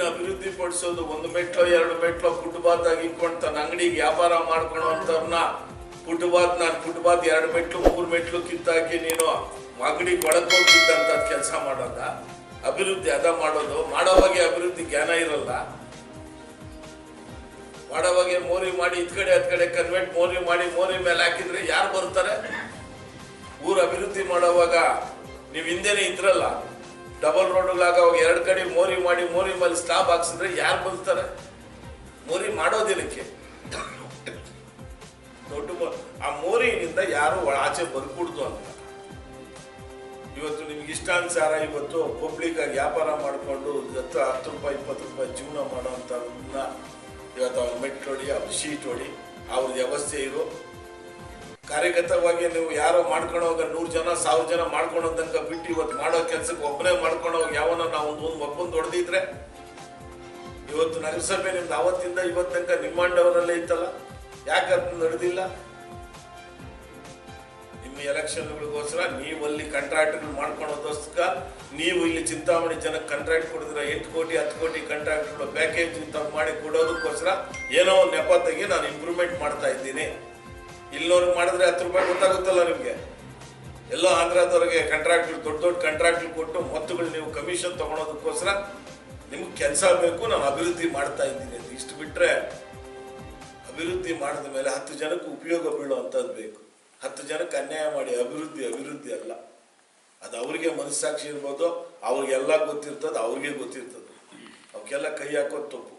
ಬೆಳೆಸೋದು ಒಂದು ಮೆಟ್ಲು, ಎರಡು ಮೆಟ್ಲು ಫುಟ್ಬಾತ್ ಇಟ್ಕೊಂಡು ತನ್ನ ಅಂಗಡಿಗೆ ವ್ಯಾಪಾರ ಮಾಡ್ಕೊಳ್ಳೋಂಥವ್ರನ್ನ ಫುಟ್ಬಾತ್ ನಾನು ಫುಟ್ಬಾತ್ ಎರಡು ಮೆಟ್ಲು, ಮೂರು ಮೆಟ್ಲು ಕಿತ್ತಾಕಿ ನೀನು ಅಂಗಡಿ ಕೊಳಕೋಗಿದ್ದಂತ ಕೆಲಸ ಮಾಡೋದ? ಅಭಿವೃದ್ಧಿ ಅದ ಮಾಡೋದು? ಮಾಡೋವಾಗೆ ಅಭಿವೃದ್ಧಿ ಜ್ಞಾನ ಇರಲ್ಲ? ಮಾಡೋವಾಗೆ ಮೋರಿ ಮಾಡಿ ಇತ್ ಕಡೆ ಹತ್ ಕಡೆ ಕನ್ವೆಂಟ್ ಮೋರಿ ಮಾಡಿ ಮೋರಿ ಮೇಲೆ ಹಾಕಿದ್ರೆ ಯಾರು ಬರ್ತಾರೆ ಊರು ಅಭಿವೃದ್ಧಿ ಮಾಡೋವಾಗ ನೀವು ಹಿಂದೆನೇ ಇದ್ರಲ್ಲ. ಡಬಲ್ ರೋಡ್ಗಳಾಗ ಅವಾಗ ಎರಡು ಕಡೆ ಮೋರಿ ಮಾಡಿ ಮೋರಿ ಮೇಲೆ ಸ್ಟಾಪ್ ಹಾಕ್ಸಿದ್ರೆ ಯಾರು ಬದುಕ್ತಾರೆ? ಮೋರಿ ಮಾಡೋದಿಲ್ಲಕ್ಕೆ ದೊಡ್ಡ ಆ ಮೋರಿನಿಂದ ಯಾರು ಆಚೆ ಬರ್ಕೂಡ್ದು ಅಂತ. ಇವತ್ತು ನಿಮ್ಗೆ ಇಷ್ಟಾನುಸಾರ ಇವತ್ತು ಪಬ್ಲಿಕ್ ಆಗಿ ವ್ಯಾಪಾರ ಮಾಡಿಕೊಂಡು ಹತ್ತು ಹತ್ತು ರೂಪಾಯಿ, ಇಪ್ಪತ್ತು ರೂಪಾಯಿ ಜೀವನ ಮಾಡೋಂಥವ್ರನ್ನ ಇವತ್ತು ಅವ್ರ ಮೆಟ್ ಹೊಡಿ ಅವ್ರ ಶೀಟ್ ಹೊಡಿ ಅವ್ರದ್ದು ವ್ಯವಸ್ಥೆ ಇರು ಕಾರ್ಯಗತವಾಗಿ ನೀವು ಯಾರೋ ಮಾಡ್ಕೊಂಡು ಹೋಗ ನೂರು ಜನ, ಸಾವಿರ ಜನ ಮಾಡ್ಕೊಂಡು ತನಕ ಬಿಟ್ಟು ಇವತ್ತು ಮಾಡೋ ಕೆಲ್ಸಕ್ಕೆ ಒಬ್ಬನೇ ಮಾಡ್ಕೊಂಡು ಹೋಗಿ ಯಾವನ ನಾವು ಒಂದು ಒಬ್ಬಂದು ಹೊಡೆದಿದ್ರೆ, ಇವತ್ತು ನಗರಸಭೆ ನಿಮ್ದು ಅವತ್ತಿಂದ ಇವತ್ತು ತನಕ ನಿಮ್ಮಂಡವರಲ್ಲೇ ಇತ್ತಲ್ಲ? ಯಾಕೆ ಅದನ್ನ ನಡೆದಿಲ್ಲ? ನಿಮ್ಮ ಎಲೆಕ್ಷನ್ಗಳಿಗೋಸ್ಕರ ನೀವು ಅಲ್ಲಿ ಕಾಂಟ್ರಾಕ್ಟ್ಗಳು ಮಾಡ್ಕೊಳೋದೋಸ್ಕರ ನೀವು ಇಲ್ಲಿ ಚಿಂತಾಮಣಿ ಜನಕ್ಕೆ ಕಾಂಟ್ರಾಕ್ಟ್ ಕೊಡಿದ್ರೆ ಎಂಟು ಕೋಟಿ, ಹತ್ತು ಕೋಟಿ ಕಾಂಟ್ರಾಕ್ಟ್ಗಳು ಪ್ಯಾಕೇಜ್ ಇಂತ ಮಾಡಿ ಕೊಡೋದಕ್ಕೋಸ್ಕರ ಏನೋ ಒಂದು ನೆಪ ತೆಗಿ ನಾನು ಇಂಪ್ರೂವ್ಮೆಂಟ್ ಮಾಡ್ತಾ ಇದ್ದೀನಿ. ಇಲ್ಲೋರ್ಗೆ ಮಾಡಿದ್ರೆ ಹತ್ತು ರೂಪಾಯಿ ಗೊತ್ತಾಗುತ್ತಲ್ಲ ನಿಮಗೆ? ಎಲ್ಲೋ ಆಂಧ್ರದವ್ರಿಗೆ ಕಾಂಟ್ರಾಕ್ಟ್ಗಳು ದೊಡ್ಡ ದೊಡ್ಡ ಕಾಂಟ್ರಾಕ್ಟ್ಗಳು ಕೊಟ್ಟು ಮೊತ್ತಗಳು ನೀವು ಕಮಿಷನ್ ತಗೊಳೋದಕ್ಕೋಸ್ಕರ ನಿಮ್ಗೆ ಕೆಲಸ ಬೇಕು ನಾನು ಅಭಿವೃದ್ಧಿ ಮಾಡ್ತಾ ಇದ್ದೀನಿ ಇಷ್ಟು ಬಿಟ್ರೆ ಅಭಿವೃದ್ಧಿ ಮಾಡಿದ ಮೇಲೆ ಹತ್ತು ಜನಕ್ಕೆ ಉಪಯೋಗ ಬೀಳುವಂಥದ್ದು ಬೇಕು. ಹತ್ತು ಜನಕ್ಕೆ ಅನ್ಯಾಯ ಮಾಡಿ ಅಭಿವೃದ್ಧಿ ಅಭಿವೃದ್ಧಿ ಅಲ್ಲ. ಅದು ಅವ್ರಿಗೆ ಮನಸ್ಸಾಕ್ಷಿ ಇರ್ಬೋದು, ಅವ್ರಿಗೆಲ್ಲ ಗೊತ್ತಿರ್ತದೆ, ಅವ್ರಿಗೆ ಗೊತ್ತಿರ್ತದೆ. ಅವಕ್ಕೆಲ್ಲ ಕೈ ಹಾಕೋದು ತಪ್ಪು.